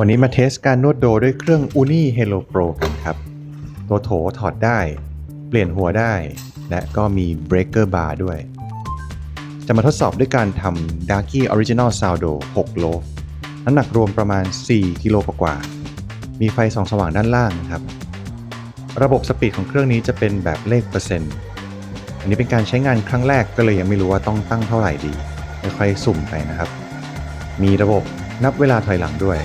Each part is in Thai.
วันนี้มาเทสการนวดโดด้วยเครื่อง Uni Hello Pro กันครับ ตัวโถถอดได้ เปลี่ยนหัวได้ และก็มี Breaker Bar ด้วย จะมาทดสอบด้วยการทำ Darky Original Sourdo 6 โลน้ำหนักรวมประมาณ 4 กิโลกว่า มีไฟส่องสว่างด้านล่างนะครับ ระบบสปีดของเครื่องนี้จะเป็นแบบเลขเปอร์เซ็นต์ อันนี้เป็นการใช้งานครั้งแรกก็เลยยังไม่รู้ว่าต้องตั้งเท่าไหร่ดีค่อยๆสุ่มไปนะครับ มีระบบนับเวลาถอยหลังด้วย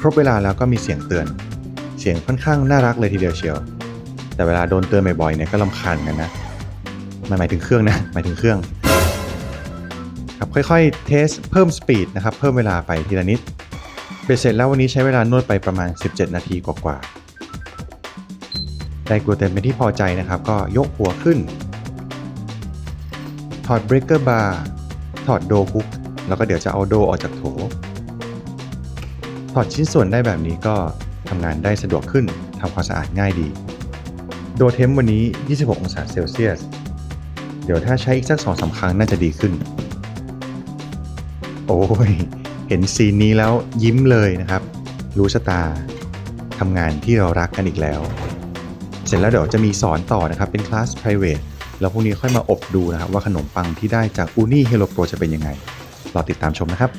ครบเวลาแล้วก็มีเสียงเตือน เสียงค่อนข้างน่ารักเลยทีเดียวเชียว แต่เวลาโดนเตือนบ่อยๆเนี่ยก็ลำคาญกันนะไม่หมายถึงเครื่องนะหมายถึงเครื่องครับค่อยๆเทสเพิ่มสปีดนะครับเพิ่มเวลาไปทีละนิดเบ็ดเสร็จแล้ววันนี้ใช้เวลานวดไปประมาณ 17 นาทีกว่าๆได้กลูเตนเป็นที่พอใจนะครับ ก็ยกหัวขึ้น ถอดเบรกเกอร์บาร์ถอดโดคุกแล้วก็เดี๋ยวจะเอาโดออกจากโถ อดชิ้นส่วนได้แบบนี้ก็ทำงานได้สะดวกขึ้นทำความสะอาดง่ายดี โดเทมวันนี้ 26 องศาเซลเซียส เดี๋ยวถ้าใช้อีกสักสองสาครั้งน่าจะดีขึ้น โอ้ย เห็นซีนนี้แล้วยิ้มเลยนะครับ รู้ชะตาทำงานที่เรารักกันอีกแล้ว เสร็จแล้วเดี๋ยวจะมีสอนต่อนะครับ เป็นคลาส private แล้วพรุ่งนี้ค่อยมาอบดูนะครับว่าขนมปังที่ได้จาก Uni Hello Pro จะเป็นยังไง รอติดตามชมนะครับ